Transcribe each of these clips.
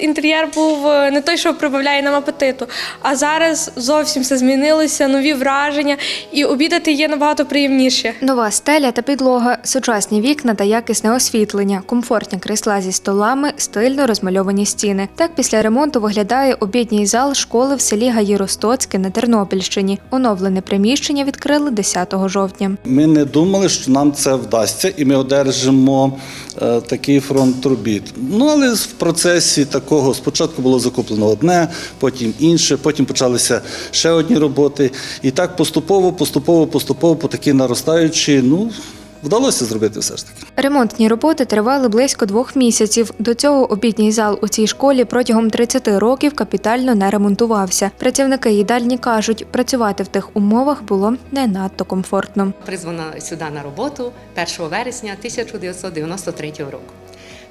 Інтер'єр був е, не той, що прибавляє нам апетиту, а зараз зовсім все змінилося, нові враження, і обідати є набагато приємніше. Нова стеля та підлога, сучасні вікна та якісне освітлення, комфортні крісла зі столами, стильно розмальовані стіни. Так після ремонту виглядає обідній зал школи в селі Гаїростоцьке на Тернопільщині. Оновлене приміщення відкрили 10 жовтня. Ми не думали, що нам це вдасться, і ми одержимо е, такий фронт робіт. Ну але в процесі такого спочатку було закуплено одне, потім інше, потім почалися ще одні роботи. І так поступово, поступово, поступово, по такі наростаючі, ну вдалося зробити все ж таки. Ремонтні роботи тривали близько двох місяців. До цього обідній зал у цій школі протягом 30 років капітально не ремонтувався. Працівники їдальні кажуть, працювати в тих умовах було не надто комфортно. призвана сюди на роботу 1 вересня 1993 року.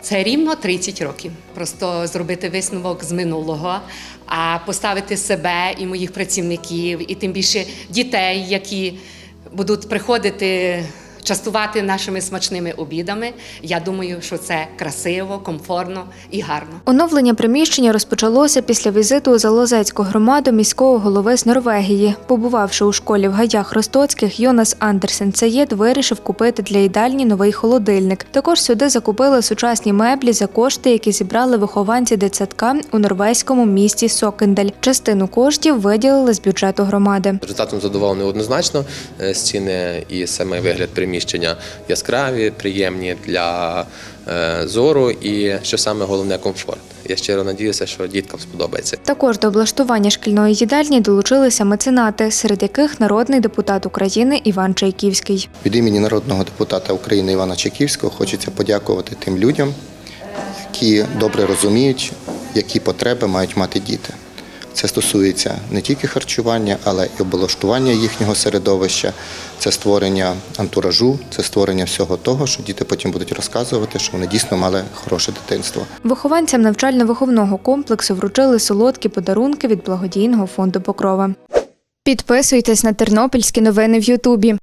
Це рівно 30 років. Просто зробити висновок з минулого, а поставити себе і моїх працівників, і тим більше дітей, які будуть приходити. Частувати нашими смачними обідами. Я думаю, що це красиво, комфортно і гарно. Оновлення приміщення розпочалося після візиту у Залозецьку громаду міського голови з Норвегії. Побувавши у школі в гаях Ростоцьких, Йонас Андерсен Цаєд вирішив купити для їдальні новий холодильник. Також сюди закупили сучасні меблі за кошти, які зібрали вихованці дитсадка у норвезькому місті Сокендель. Частину коштів виділили з бюджету громади. Результатом задоволений однозначно. Е, Стіни і саме вигляд приміщення яскраві, приємні для е, зору і, що саме головне, комфорт. Я щиро надіюся, що діткам сподобається. Також до облаштування шкільної їдальні долучилися меценати, серед яких народний депутат України Іван Чайківський. Від імені народного депутата України Івана Чеківського хочеться подякувати тим людям, які добре розуміють, які потреби мають мати діти. Це стосується не тільки харчування, але й облаштування їхнього середовища, це створення антуражу, це створення всього того, що діти потім будуть розказувати, що вони дійсно мали хороше дитинство. Вихованцям навчально-виховного комплексу вручили солодкі подарунки від благодійного фонду Покрова. Підписуйтесь на тернопільські новини в Ютубі.